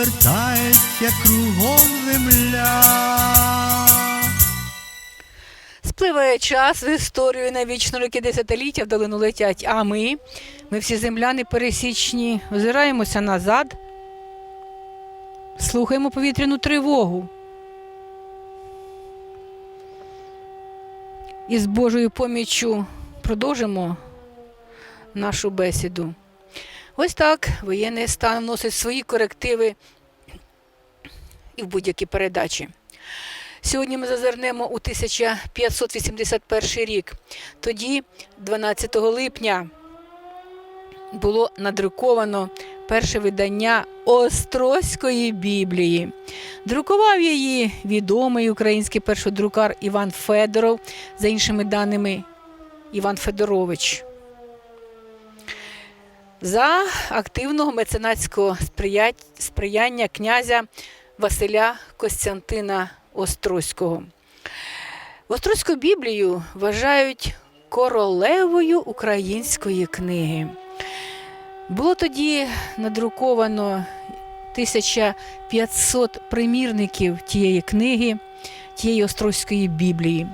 обертається кругом земля. Спливає час в історію на вічно роки десятиліття в долину летять. А ми, ми всі земляни пересічні, озираємося назад, слухаємо повітряну тривогу. І з Божою поміччю продовжимо нашу бесіду. Ось так воєнний стан вносить свої корективи і в будь-які передачі. Сьогодні ми зазирнемо у 1581 рік. Тоді, 12 липня, було надруковано перше видання Острозької Біблії. Друкував її відомий український першодрукар Іван Федоров, за іншими даними Іван Федорович. За активного меценатського сприяння князя Василя Костянтина Острозького. Острозьку Біблію вважають королевою української книги. Було тоді надруковано 1500 примірників тієї книги, тієї Острозької Біблії.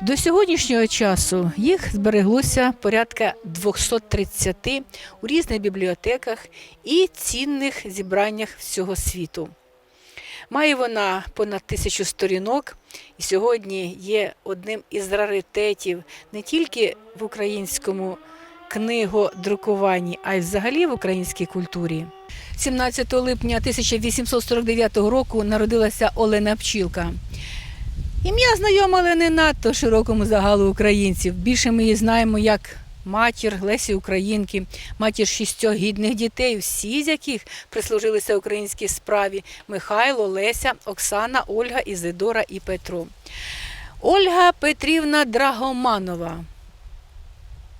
До сьогоднішнього часу їх збереглося порядка 230 у різних бібліотеках і цінних зібраннях всього світу. Має вона понад тисячу сторінок і сьогодні є одним із раритетів не тільки в українському книгодрукуванні, а й взагалі в українській культурі. 17 липня 1849 року народилася Олена Пчілка. Ім'я знайоме, але не надто широкому загалу українців. Більше ми її знаємо як матір Лесі Українки, матір шістьох гідних дітей, всі з яких прислужилися українській справі Михайло, Леся, Оксана, Ольга, Ізидора і Петро. Ольга Петрівна Драгоманова.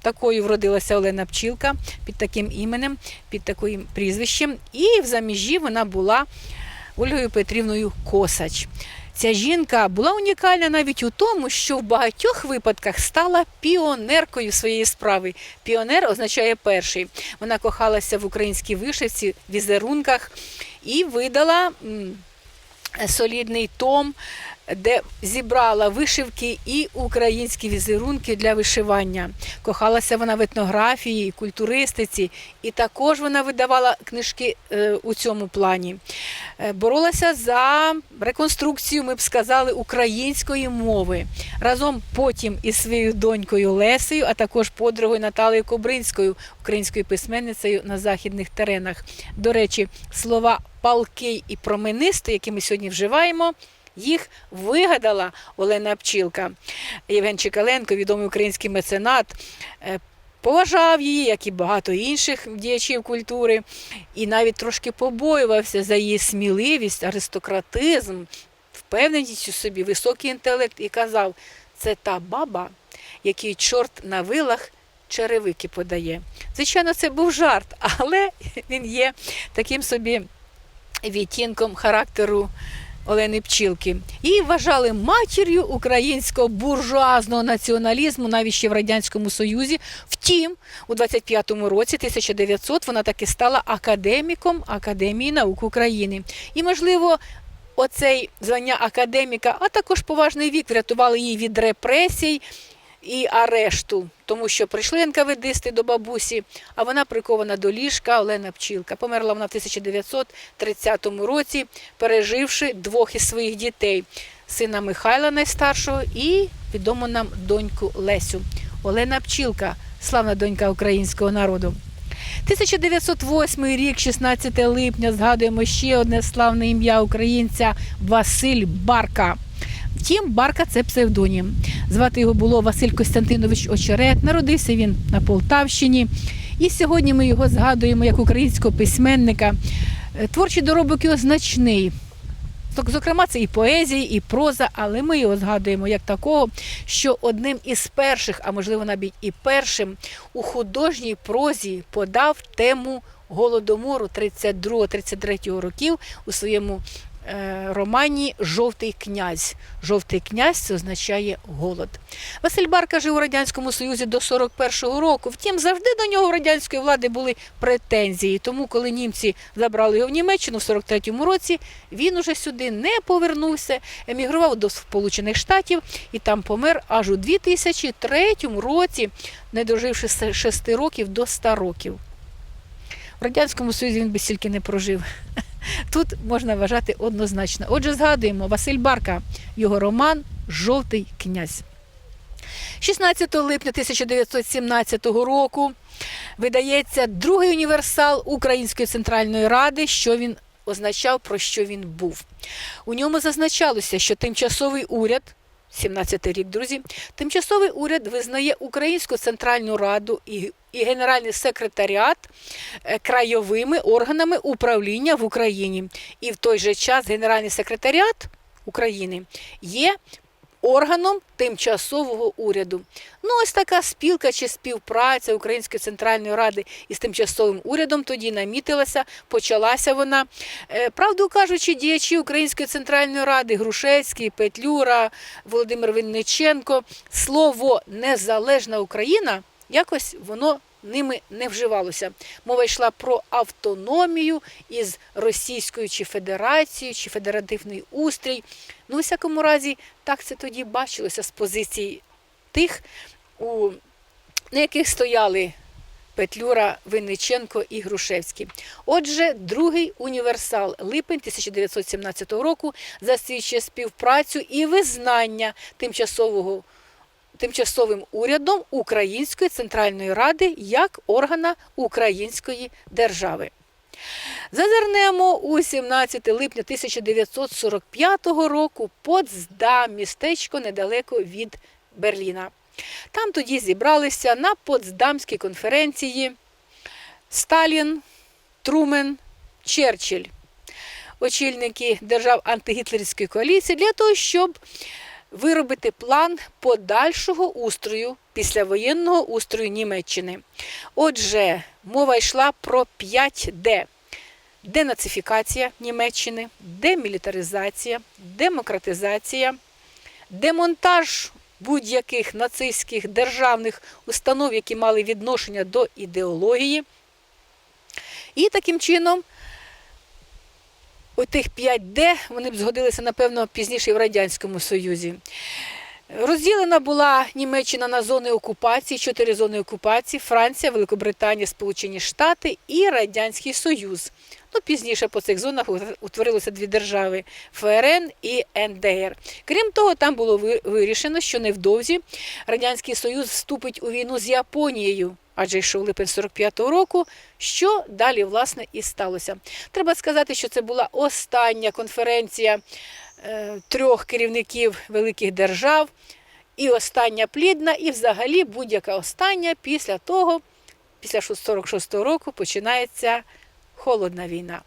Такою вродилася Олена Пчілка під таким іменем, під таким прізвищем. І в заміжі вона була Ольгою Петрівною Косач. Ця жінка була унікальна навіть у тому, що в багатьох випадках стала піонеркою своєї справи. Піонер означає перший. Вона кохалася в українській вишивці, візерунках і видала солідний том, де зібрала вишивки і українські візерунки для вишивання. Кохалася вона в етнографії, культуристиці, і також вона видавала книжки е, у цьому плані. Е, боролася за реконструкцію, ми б сказали, української мови. Разом потім із своєю донькою Лесею, а також подругою Наталею Кобринською, українською письменницею на західних теренах. До речі, слова палкий і променистий, які ми сьогодні вживаємо. Їх вигадала Олена Пчілка. Євген Чекаленко, відомий український меценат, е, поважав її, як і багато інших діячів культури, і навіть трошки побоювався за її сміливість, аристократизм, впевненість у собі, високий інтелект, і казав: це та баба, який чорт на вилах черевики подає. Звичайно, це був жарт, але він є таким собі відтінком характеру. Олени Пчілки. Її вважали матір'ю українського буржуазного націоналізму навіть ще в Радянському Союзі. Втім, у 25-му році, 1900, вона таки стала академіком Академії наук України. І, можливо, оцей звання академіка, а також поважний вік врятували її від репресій і арешту, тому що прийшли НКВДисти до бабусі, а вона прикована до ліжка Олена Пчілка. Померла вона в 1930 році, переживши двох із своїх дітей сина Михайла найстаршого і відому нам доньку Лесю. Олена Пчілка, славна донька українського народу. 1908 рік, 16 липня, згадуємо ще одне славне ім'я українця Василь Барка. Втім, Барка це псевдонім. Звати його було Василь Костянтинович Очерет. Народився він на Полтавщині. І сьогодні ми його згадуємо як українського письменника. Е, Творчий доробок його значний. Зок- Зокрема, це і поезія, і проза, але ми його згадуємо як такого, що одним із перших, а можливо навіть і першим у художній прозі подав тему голодомору 32-33 років у своєму романі Жовтий князь. Жовтий князь це означає голод. Василь Барка жив у Радянському Союзі до 41-го року. Втім, завжди до нього радянської влади були претензії. Тому, коли німці забрали його в Німеччину в 43-му році, він уже сюди не повернувся, емігрував до Сполучених Штатів і там помер аж у 2003 році, не доживши 6 років до 100 років. В Радянському Союзі він би стільки не прожив. Тут можна вважати однозначно. Отже, згадуємо Василь Барка, його роман Жовтий князь. 16 липня 1917 року видається другий універсал Української центральної ради, що він означав, про що він був. У ньому зазначалося, що тимчасовий уряд. 17-й рік, друзі, тимчасовий уряд визнає Українську центральну раду і, і генеральний секретаріат е, краєвими органами управління в Україні. І в той же час Генеральний секретаріат України є органом тимчасового уряду. Ну, ось така спілка чи співпраця Української центральної ради із тимчасовим урядом тоді намітилася, почалася вона. Е, Правду кажучи, діячі Української центральної ради Грушевський, Петлюра, Володимир Винниченко, слово незалежна Україна якось воно ними не вживалося. Мова йшла про автономію із Російською чи Федерацією, чи федеративний устрій. Ну, у всякому разі, так це тоді бачилося з позицій тих, у, на яких стояли Петлюра, Винниченко і Грушевський. Отже, другий універсал липень 1917 року засвідчує співпрацю і визнання тимчасового тимчасовим урядом Української центральної ради як органа Української держави. Зазирнемо у 17 липня 1945 року Потсдам, містечко недалеко від Берліна. Там тоді зібралися на Потсдамській конференції Сталін, Трумен, Черчилль, очільники держав антигітлерівської коаліції, для того, щоб виробити план подальшого устрою післявоєнного устрою Німеччини. Отже, мова йшла про 5D. Денацифікація Німеччини, демілітаризація, демократизація, демонтаж будь-яких нацистських державних установ, які мали відношення до ідеології. І таким чином отих 5D вони б згодилися, напевно, пізніше і в Радянському Союзі. Розділена була Німеччина на зони окупації, чотири зони окупації: Франція, Великобританія, Сполучені Штати і Радянський Союз. Ну, пізніше по цих зонах утворилося дві держави ФРН і НДР. Крім того, там було ви- вирішено, що невдовзі Радянський Союз вступить у війну з Японією. Адже йшов липень 45-го року, що далі власне і сталося. Треба сказати, що це була остання конференція е, трьох керівників великих держав, і остання плідна, і взагалі будь-яка остання після того, після 46-го року починається холодна війна.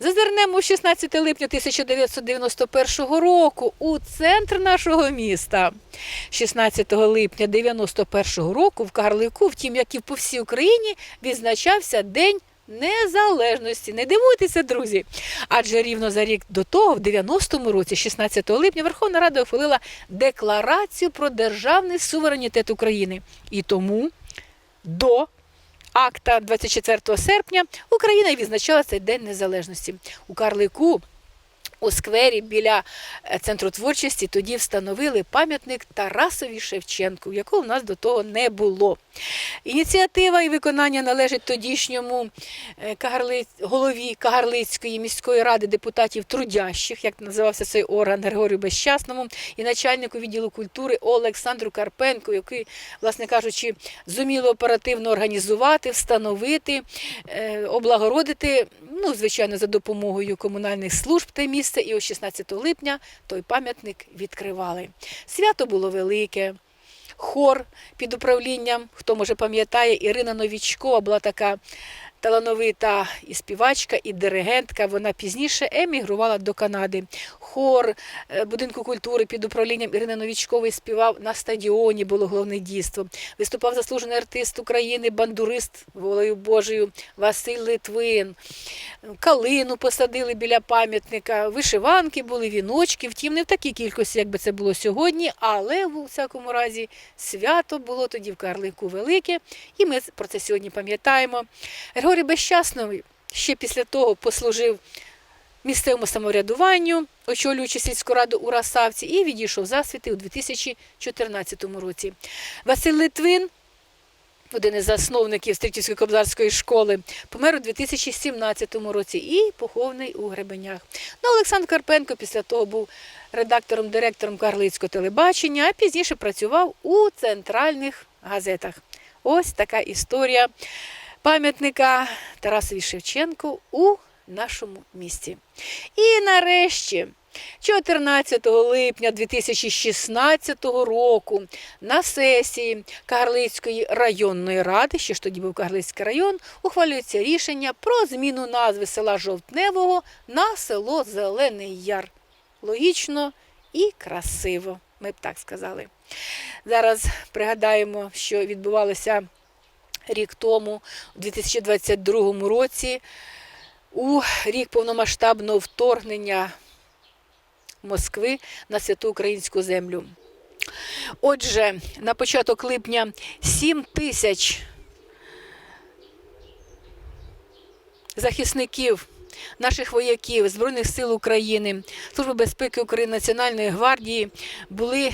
Зазирнемо у 16 липня 1991 року у центр нашого міста. 16 липня 91 року в Карлику, втім, як і по всій Україні, відзначався День Незалежності. Не дивуйтеся, друзі. Адже рівно за рік до того, в 90-му році, 16 липня, Верховна Рада ухвалила декларацію про державний суверенітет України. І тому до акта 24 серпня Україна відзначала цей День Незалежності. У Карлику у сквері біля е, центру творчості тоді встановили пам'ятник Тарасові Шевченку, якого в нас до того не було. Ініціатива і виконання належить тодішньому е, голові Кагарлицької міської ради депутатів трудящих, як називався цей орган Григорію Безщасному, і начальнику відділу культури Олександру Карпенку, який, власне кажучи, зуміло оперативно організувати, встановити, е, облагородити, ну, звичайно, за допомогою комунальних служб те місце. І о 16 липня той пам'ятник відкривали. Свято було велике. Хор під управлінням, хто може пам'ятає, Ірина Новічкова була така талановита і співачка, і диригентка. Вона пізніше емігрувала до Канади. Хор е, будинку культури під управлінням Ірини Новічкової співав на стадіоні, було головне дійство. Виступав заслужений артист України, бандурист волею Божою Василь Литвин. Калину посадили біля пам'ятника, вишиванки були, віночки. Втім, не в такій кількості, як би це було сьогодні, але у всякому разі свято було тоді в Карлику велике, і ми про це сьогодні пам'ятаємо. Григорій Безчасний ще після того послужив місцевому самоврядуванню, очолюючи сільську раду у Расавці, і відійшов засвіти у 2014 році. Василь Литвин один із засновників Стрітівської кобзарської школи, помер у 2017 році і похований у Гребенях. Ну, Олександр Карпенко після того був редактором-директором Карлицького телебачення, а пізніше працював у центральних газетах. Ось така історія пам'ятника Тарасові Шевченку у нашому місті. І нарешті. 14 липня 2016 року на сесії Кагарлицької районної ради, ще ж тоді був Кагарлицький район, ухвалюється рішення про зміну назви села Жовтневого на село Зелений Яр. Логічно і красиво, ми б так сказали. Зараз пригадаємо, що відбувалося рік тому, у 2022 році, у рік повномасштабного вторгнення Москви на святу українську землю. Отже, на початок липня 7 тисяч захисників наших вояків Збройних сил України, Служби безпеки України Національної гвардії були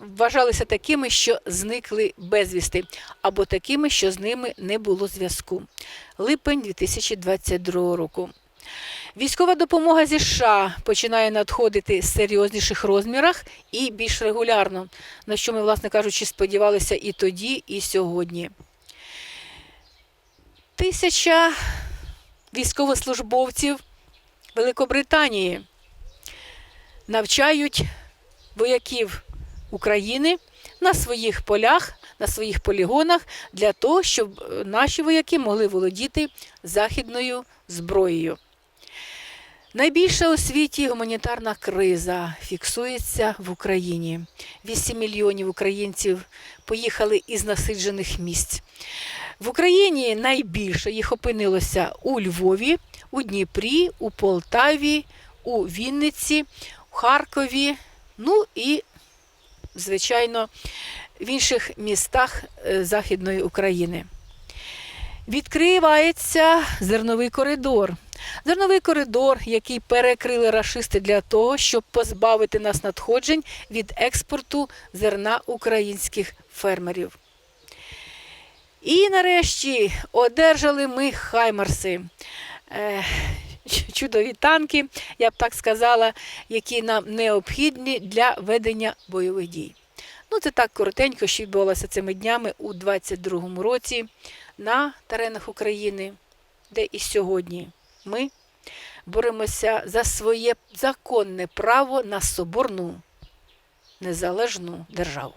вважалися такими, що зникли безвісти, або такими, що з ними не було зв'язку. Липень 2022 року. Військова допомога зі США починає надходити з серйозніших розмірах і більш регулярно, на що ми, власне кажучи, сподівалися і тоді, і сьогодні. Тисяча військовослужбовців Великобританії навчають вояків України на своїх полях, на своїх полігонах для того, щоб наші вояки могли володіти західною зброєю. Найбільша у світі гуманітарна криза фіксується в Україні. 8 мільйонів українців поїхали із насиджених місць. В Україні найбільше їх опинилося у Львові, у Дніпрі, у Полтаві, у Вінниці, у Харкові, ну і, звичайно, в інших містах е, Західної України. Відкривається зерновий коридор. Зерновий коридор, який перекрили рашисти для того, щоб позбавити нас надходжень від експорту зерна українських фермерів. І нарешті одержали ми хаймарси. Чудові танки, я б так сказала, які нам необхідні для ведення бойових дій. Ну, це так коротенько, що відбувалося цими днями у 22-му році на теренах України, де і сьогодні ми боремося за своє законне право на соборну незалежну державу.